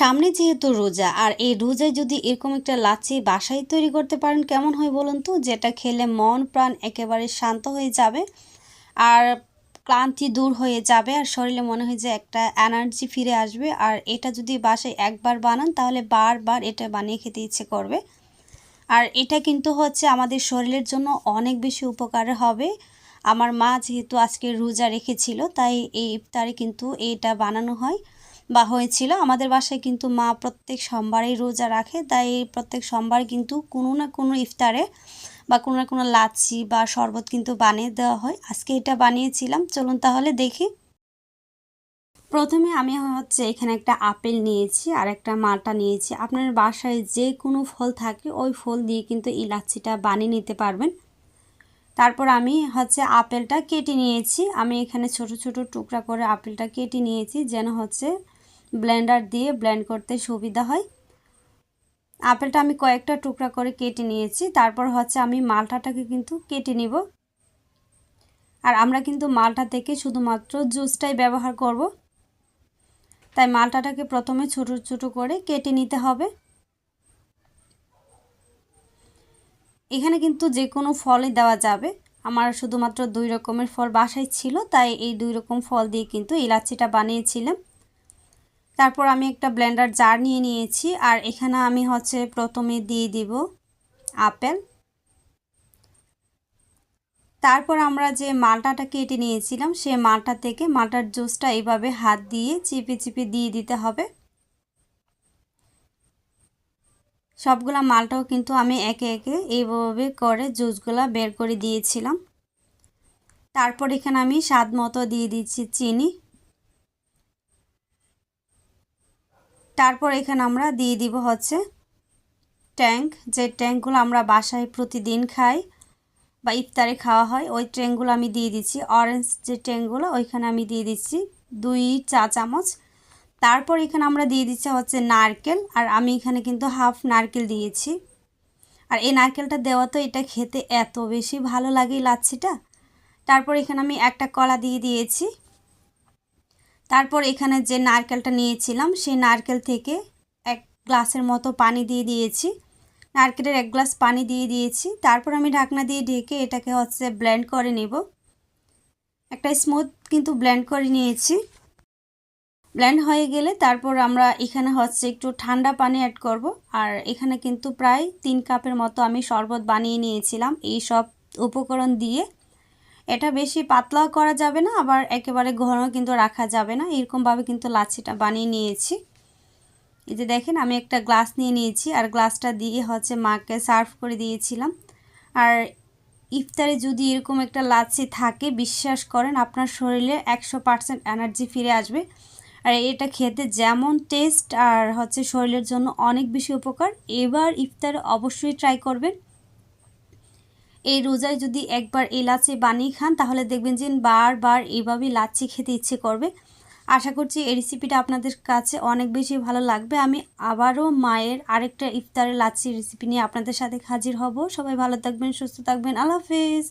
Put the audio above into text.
সামনে যেহেতু রোজা, আর এই রোজায় যদি এরকম একটা লাচ্ছি বাসায় তৈরি করতে পারেন, কেমন হয় বলুন তো? যেটা খেলে মন, প্রাণ একেবারে শান্ত হয়ে যাবে আর ক্লান্তি দূর হয়ে যাবে আর শরীরে মনে হয় যে একটা এনার্জি ফিরে আসবে। আর এটা যদি বাসায় একবার বানান, তাহলে বারবার এটা বানিয়ে খেতে ইচ্ছে করবে। আর এটা কিন্তু হচ্ছে আমাদের শরীরের জন্য অনেক বেশি উপকার হবে। আমার মা যেহেতু আজকে রোজা রেখেছিল, তাই এই ইফতারে কিন্তু এটা বানানো হয়। বা হয়েছিল। আমাদের বাসায় কিন্তু মা প্রত্যেক সোমবারেই রোজা রাখে, তাই প্রত্যেক সোমবার কিন্তু কোনো না কোনো ইফতারে বা কোনো না কোনো লাচ্ছি বা শরবত কিন্তু বানিয়ে দেওয়া হয়। আজকে এটা বানিয়েছিলাম, চলুন তাহলে দেখি। প্রথমে আমি হচ্ছে এখানে একটা আপেল নিয়েছি আর একটা মাটা নিয়েছি। আপনার বাসায় যে কোনো ফল থাকে, ওই ফল দিয়ে কিন্তু এই লাচ্ছিটা বানিয়ে নিতে পারবেন। তারপর আমি হচ্ছে আপেলটা কেটে নিয়েছি। আমি এখানে ছোট ছোট টুকরা করে আপেলটা কেটে নিয়েছি, যেন হচ্ছে ব্লেন্ডার দিয়ে ব্লেন্ড করতে সুবিধা হয়। আপেলটা আমি কয়েকটা টুকরা করে কেটে নিয়েছি। তারপর হচ্ছে আমি মালটাটাকে কিন্তু কেটে নিব। আর আমরা কিন্তু মালটা থেকে শুধুমাত্র জুসটাই ব্যবহার করব। তাই মালটাটাকে প্রথমে ছোট ছোট করে কেটে নিতে হবে। এখানে কিন্তু যে কোনো ফলই দেওয়া যাবে। আমার শুধুমাত্র দুই রকমের ফল বাসায় ছিল, তাই এই দুই রকম ফল দিয়ে কিন্তু ইলাচিটা বানিয়েছিলাম। তারপর আমি একটা ব্লেন্ডার জার নিয়ে নিয়েছি, আর এখানে আমি হচ্ছে প্রথমে দিয়ে দিব আপেল। তারপর আমরা যে মালটাটা কেটে নিয়েছিলাম, সে মালটা থেকে মালটার জুসটা এইভাবে হাত দিয়ে চিপে চিপে দিয়ে দিতে হবে। সবগুলা মালটাও কিন্তু আমি একে একে এইভাবে করে জুসগুলা বের করে দিয়েছিলাম। তারপর এখানে আমি স্বাদ মতো দিয়ে দিচ্ছি চিনি। তারপর এখানে আমরা দিয়ে দিব হচ্ছে ট্যাঙ্ক। যে ট্যাঙ্কগুলো আমরা বাসায় প্রতিদিন খাই বা ইফতারে খাওয়া হয়, ওই ট্যাঙ্কগুলো আমি দিয়ে দিচ্ছি। অরেঞ্জ যে ট্যাঙ্কগুলো, ওইখানে আমি দিয়ে দিচ্ছি দুই চা চামচ। তারপর এখানে আমরা দিয়ে দিচ্ছি হচ্ছে নারকেল, আর আমি এখানে কিন্তু হাফ নারকেল দিয়েছি। আর এই নারকেলটা দেওয়া তো এটা খেতে এত বেশি ভালো লাগে লাচ্ছিটা। তারপর এখানে আমি একটা কলা দিয়ে দিয়েছি। তারপর এখানে যে নারকেলটা নিয়েছিলাম, সেই নারকেল থেকে এক গ্লাসের মতো পানি দিয়ে দিয়েছি। নারকেলের এক গ্লাস পানি দিয়ে দিয়েছি। তারপর আমি ঢাকনা দিয়ে ঢেকে এটাকে হচ্ছে ব্লেন্ড করে নেব। একটা স্মুথ কিন্তু ব্লেন্ড করে নিয়েছি। ব্লেন্ড হয়ে গেলে তারপর আমরা এখানে হচ্ছে একটু ঠান্ডা পানি অ্যাড করব। আর এখানে কিন্তু প্রায় তিন কাপের মতো আমি শরবত বানিয়ে নিয়েছিলাম। এই সব উপকরণ দিয়ে এটা বেশি পাতলাও করা যাবে না, আবার একেবারে ঘন কিন্তু রাখা যাবে না। এরকমভাবে কিন্তু লাচ্ছিটা বানিয়ে নিয়েছি। এই যে দেখেন, আমি একটা গ্লাস নিয়ে নিয়েছি, আর গ্লাসটা দিয়ে হচ্ছে মাকে সার্ভ করে দিয়েছিলাম। আর ইফতারে যদি এরকম একটা লাচ্ছি থাকে, বিশ্বাস করেন, আপনার শরীরে একশো পারসেন্ট এনার্জি ফিরে আসবে। আর এটা খেতে যেমন টেস্ট, আর হচ্ছে শরীরের জন্য অনেক বেশি উপকার। এবার ইফতারে অবশ্যই ট্রাই করবেন। এই রোজায় যদি একবার এই লাচ্ছি বানিয়ে খান, তাহলে দেখবেন যে বারবার এইভাবেই লাচ্ছি খেতে ইচ্ছে করবে। আশা করছি এই রেসিপিটা আপনাদের কাছে অনেক বেশি ভালো লাগবে। আমি আবারও মায়ের আরেকটা ইফতারের লাচ্ছি রেসিপি নিয়ে আপনাদের সাথে হাজির হব। সবাই ভালো থাকবেন, সুস্থ থাকবেন। আল্লাহ হাফেজ।